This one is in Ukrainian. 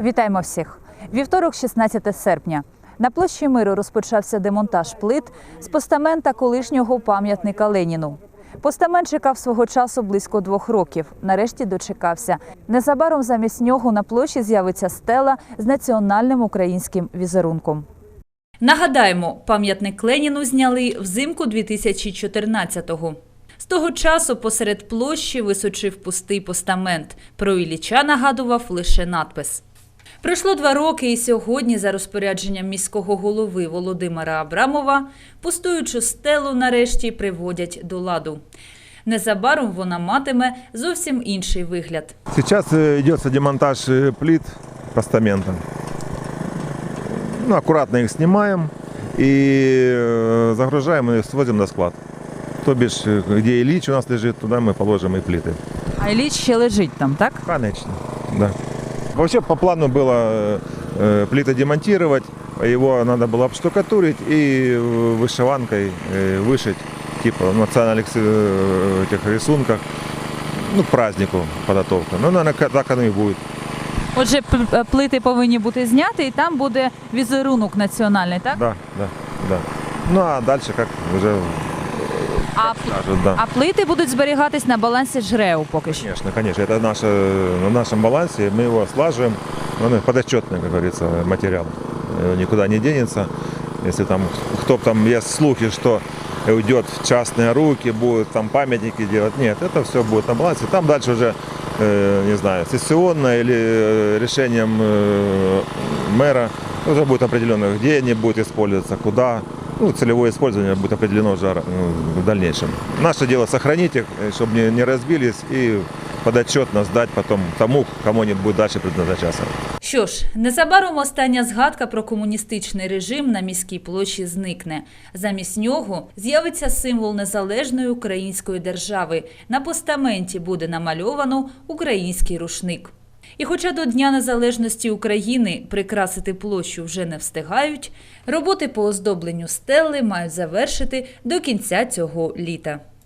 Вітаємо всіх! Вівторок, 16 серпня. На площі миру розпочався демонтаж плит з постамента колишнього пам'ятника Леніну. Постамент чекав свого часу близько двох років. Нарешті дочекався. Незабаром замість нього на площі з'явиться стела з національним українським візерунком. Нагадаємо, пам'ятник Леніну зняли взимку 2014-го. З того часу посеред площі височив пустий постамент. Про Ілліча нагадував лише надпис. Пройшло два роки, і сьогодні, за розпорядженням міського голови Володимира Абрамова, пустуючу стелу нарешті приводять до ладу. Незабаром вона матиме зовсім інший вигляд. Сейчас э, идется демонтаж э, плит постамента. Ну, аккуратно их снимаем и э, загружаем и свозим на склад. То бишь, э, где Ильич у нас лежит, туда мы положим и плиты. А Ілліч ще лежить там, так? Конечно, да. Вообще по плану было э, плиты демонтировать, а его надо было обштукатурить и э, вышиванкой э, вышить, типа в национальных э, этих рисунках, ну, к празднику подготовка. Ну, наверное, так оно и будет. Отже, п- е, плити повинні бути зняті, і там буде візерунок національний, так? Да, да, да. Ну а дальше как уже А, п- скажут, да. а плити будуть зберігатись на балансі ЖРЕУ поки що. Конечно, конечно. Это наше, на нашем балансе, мы его слаживаем. Он подотчетный, как говорится, материал. Э, Никуда не денется. Если там кто там есть слухи, что уйдет в частные руки, будут там памятники делать. Нет, это все будет на балансе. Там дальше уже, э, не знаю, сессионно или э, решением э, мэра уже будет определено, где они будут использоваться, куда. Ну, целевое использование будет определено уже э, в дальнейшем. Наше дело сохранить их, э, чтобы не, не разбились и подотчетно сдать потом тому, кому они будут дальше предназначаться. Що ж, незабаром остання згадка про комуністичний режим на міській площі зникне. Замість нього з'явиться символ незалежної української держави. На постаменті буде намальовано український рушник. І хоча до Дня Незалежності України прикрасити площу вже не встигають, роботи по оздобленню стели мають завершити до кінця цього літа.